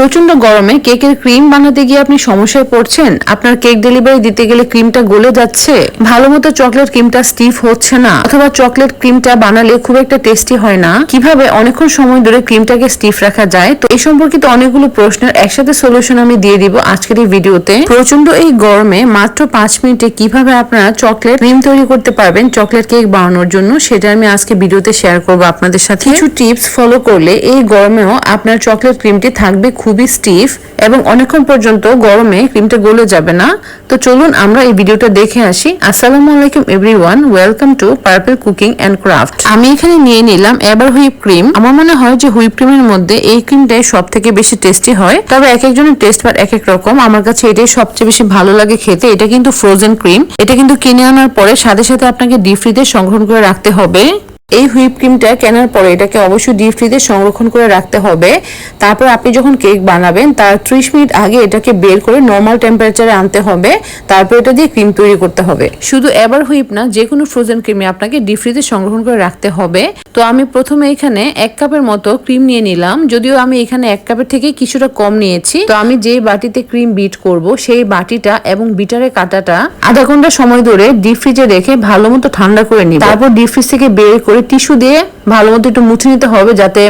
প্রচণ্ড গরমে কেকের ক্রিম বানাতে গিয়ে আপনি সমস্যায় পড়ছেন? আপনার কেক ডেলিভারি দিতে গেলে ক্রিমটা গলে যাচ্ছে? ভালো মতো চকলেট ক্রিমটা স্টিফ হচ্ছে না, অথবা চকলেট ক্রিমটা বানালে খুব একটা টেস্টি হয় না। কীভাবে অনেকক্ষণ সময় ধরে ক্রিমটাকে স্টিফ রাখা যায়? তো এই সম্পর্কিত অনেকগুলো প্রশ্নের একসাথে সলিউশন আমি দিয়ে দিব আজকের এই ভিডিওতে। প্রচণ্ড এই গরমে মাত্র পাঁচ মিনিটে কীভাবে আপনারা চকলেট ক্রিম তৈরি করতে পারবেন চকলেট কেক বানানোর জন্য, সেটা আমি আজকে ভিডিওতে শেয়ার করব আপনাদের সাথে। কিছু টিপস ফলো করলে এই গরমেও আপনার চকলেট ক্রিমটি থাকবে খুবই স্টিফ এবং অনেকক্ষণ পর্যন্ত গরমে ক্রিমটা গলে যাবে না। তো চলুন আমরা এই ভিডিওটা দেখে আসি। আসসালামু আলাইকুম everyone welcome to purple cooking and craft আমি এখানে নিয়ে নিলাম এবার হুইপ ক্রিম। আমার মনে হয় যে হুইপ ক্রিমের মধ্যে এই ক্রিমটাই সব থেকে বেশি টেস্টি হয়। তবে এক একজনের টেস্ট বার এক এক রকম। আমার কাছে এটাই সবচেয়ে বেশি ভালো লাগে খেতে। এটা কিন্তু ফ্রোজেন ক্রিম এটা কিন্তু কিনে আনার পরে সাথে সাথে আপনাকে ডিপ ফ্রিজে সংগ্রহণ করে রাখতে হবে। এই হুইপ ক্রিমটা কেনার পরে এটাকে অবশ্যই ডিপ ফ্রিজে সংরক্ষণ করে রাখতে হবে। তারপর আপনি যখন কেক বানাবেন, তার ত্রিশ মিনিট আগে এটাকে বের করে নর্মাল টেম্পারেচারে আনতে হবে। তারপর এটা দিয়ে ক্রিম তৈরি করতে হবে। শুধু এবার হুইপ না যে কোনো ফ্রোজেন ক্রিমে আপনাকে ডিপ ফ্রিজে সংরক্ষণ করে রাখতে হবে। তো আমি প্রথমে এখানে এক কাপের মতো ক্রিম নিয়ে নিলাম। যদিও আমি এখানে এক কাপের থেকে কিছুটা কম নিয়েছি। তো আমি যে বাটিতে ক্রিম বিট করব, সেই বাটিটা এবং বিটারের কাটাটা আধা ঘণ্টা সময় ধরে ডিপ ফ্রিজে রেখে ভালো মতো ঠান্ডা করে নিব। তারপর ডিপ ফ্রিজ থেকে বের করে টিস্যু দিয়ে ভালো মতো একটু মুছে নিতে হবে যাতে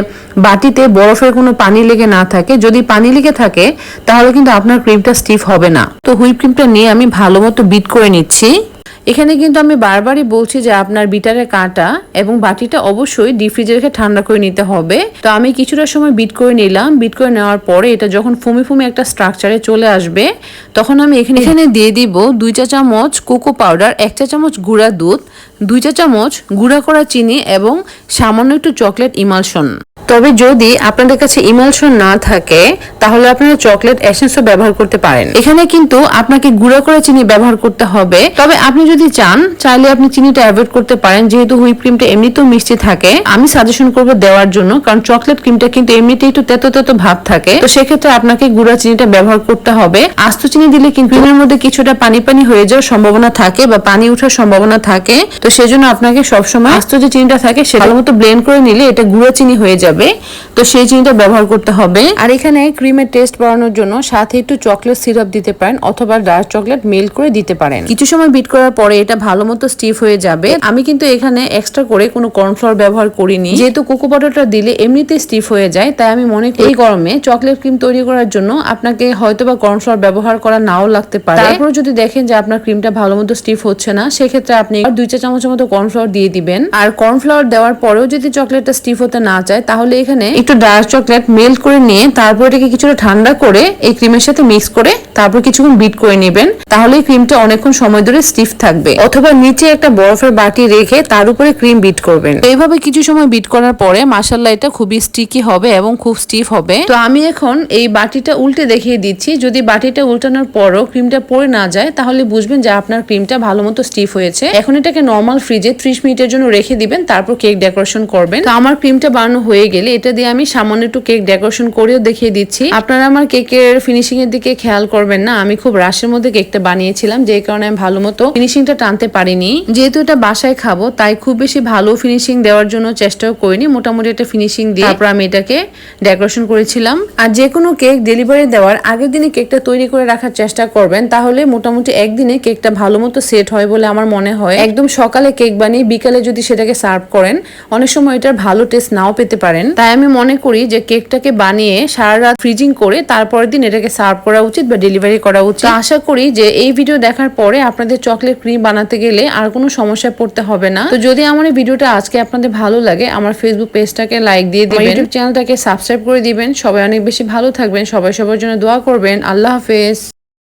বাটিতে বরফের কোনো পানি লেগে না থাকে। যদি পানি লেগে থাকে, তাহলে কিন্তু আপনার ক্রিমটা স্টিফ হবে না। তো হুইপ ক্রিমটা নিয়ে আমি ভালো মতো বিট করে নিচ্ছি। এখানে কিন্তু আমি বারবারই বলছি যে আপনার বিটারের কাঁটা এবং বাটিটা অবশ্যই ডিপ ফ্রিজে রেখে ঠান্ডা করে নিতে হবে। তো আমি কিছুটা সময় বিট করে নিলাম। বিট করে নেওয়ার পরে এটা যখন ফুমি ফুমি একটা স্ট্রাকচারে চলে আসবে, তখন আমি এখানে এখানে দিয়ে দিব দুই চা চামচ কোকো পাউডার এক চা চামচ গুঁড়া দুধ, দুই চা চামচ গুঁড়া করা চিনি এবং সামান্য একটু চকলেট ইমালশন তবে যদি আপনাদের কাছে ইমালশন না থাকে, তাহলে আপনারা চকলেট এসেন্সও ব্যবহার করতে পারেন। এখানে কিন্তু আপনাকে গুঁড়া করে চিনি ব্যবহার করতে হবে। তবে আপনি যদি চান, চাইলে আপনি চিনিটা অ্যাভয়েড করতে পারেন। যেহেতু হুইপ ক্রিমটা এমনিতেও মিষ্টি থাকে, আমি সাজেশন করব দেওয়ার জন্য, কারণ চকলেট ক্রিমটা কিন্তু এমনিতেই একটু তেতো তেতো ভাব থাকে। তো সেক্ষেত্রে আপনাকে গুঁড়া চিনিটা ব্যবহার করতে হবে। আস্ত চিনি দিলে কিন্তু ক্রিমের মধ্যে কিছুটা পানি পানি হয়ে যাওয়ার সম্ভাবনা থাকে বা পানি ওঠার সম্ভাবনা থাকে। তো সেজন্য আপনাকে সবসময় আস্ত যে চিনিটা থাকে, সেটা ভালো মতো ব্লেন্ড করে নিলে এটা গুঁড়া চিনি হয়ে যাবে। তো সেই চিনিটা ব্যবহার করতে হবে। আর এখানে ক্রিমের টেস্ট বাড়ানোর জন্য সাথে একটু চকলেট সিরাপ দিতে পারেন অথবা ডার্ক চকলেট মেল্ট করে দিতে পারেন। কিছু সময় বিট করার পরে এটা ভালো মতো স্টিফ হয়ে যাবে। আমি কিন্তু এখানে এক্সট্রা করে কোনো কর্নফ্লাওয়ার ব্যবহার করিনি। যেহেতু কোকো পাউডারটা দিলে এমনিতেই স্টিফ হয়ে যায় তাই আমি মনে করি এই গরমে চকলেট ক্রিম তৈরি করার জন্য আপনাকে হয়তোবা কর্নফ্লাওয়ার ব্যবহার করা নাও লাগতে পারে। তারপর যদি দেখেন যে আপনার ক্রিমটা ভালো মতো স্টিফ হচ্ছে না সেক্ষেত্রে আপনি দুই চা চামচের মতো কর্নফ্লাওয়ার দিয়ে দিবেন। আর কর্নফ্লাওয়ার দেওয়ার পরেও যদি চকলেটটা স্টিফ হতে না চায় তাহলে এখানে একটু ডার্ক চকলেট মেল্ট করে নিয়ে তারপর এটাকে কিছুটা ঠান্ডা করে এই ক্রিমের সাথে মিক্স করে তারপর কিছুক্ষণ বিট করে নেবেন। তাহলে এই ক্রিমটা অনেকক্ষণ সময় ধরে স্টিফ থাকবে। অথবা নিচে একটা বরফের বাটি রেখে তার উপরে ক্রিম বিট করবেন। এইভাবে কিছু সময় বিট করার পরে মাসাল্লাহ এটা খুবই স্টিকি হবে এবং খুব স্টিফ হবে। তো আমি এখন এই বাটিটা উল্টে দেখিয়ে দিচ্ছি। যদি বাটিটা উল্টানোর পরও ক্রিমটা পরে না যায়, তাহলে বুঝবেন যে আপনার ক্রিমটা ভালো মতো স্টিফ হয়েছে। এখন এটাকে নর্মাল ফ্রিজে ত্রিশ মিনিটের জন্য রেখে দিবেন, তারপর কেক ডেকোরেশন করবেন। তো আমার ক্রিমটা বানানো হয়ে গেলে এটা দিয়ে আমি সামান্য একটু কেক ডেকোরেশন করেও দেখিয়ে দিচ্ছি। আপনারা আমার কেকের ফিনিশিং এর দিকে খেয়াল করবেন না, আমি খুব রাশের মধ্যে কেকটা বানিয়েছিলাম, যে কারণে আমি ভালো মতো ফিনিশিংটা টানতে পারিনি। যেহেতু এটা বাসায় খাব, তাই খুব বেশি ভালো ফিনিশিং দেওয়ার জন্য চেষ্টাও করিনি, মোটামুটি একটা ফিনিশিং দিয়ে তারপর আমি এটাকে ডেকোরেশন করেছিলাম। আর যে কোনো কেক ডেলিভারি দেওয়ার আগের দিনে কেকটা তৈরি করে রাখার চেষ্টা করবেন, তাহলে মোটামুটি একদিনে কেকটা ভালো মতো সেট হয় বলে আমার মনে হয়। একদম সকালে কেক বানিয়ে বিকালে যদি সেটাকে সার্ভ করেন, অনেক সময় এটার ভালো টেস্ট নাও পেতে পারেন। তাই আমি মনে করি যে কেকটাকে বানিয়ে সারা রাত ফ্রিজিং করে তারপরের দিন এটাকে সার্ভ করা উচিত বা ডেলিভারি করা উচিত। আশা করি যে এই ভিডিও দেখার পরে আপনাদের চকলেট ক্রিম বানাতে গেলে আর কোনো সমস্যায় পড়তে হবে না। তো যদি আমার এই ভিডিওটা আজকে আপনাদের ভালো লাগে আমার ফেসবুক পেজটাকে লাইক দিয়ে দিবেন। ইউটিউব চ্যানেলটাকে সাবস্ক্রাইব করে দিবেন। সবাই অনেক বেশি ভালো থাকবেন। সবাই সবার জন্য দোয়া করবেন। আল্লাহ হাফেজ।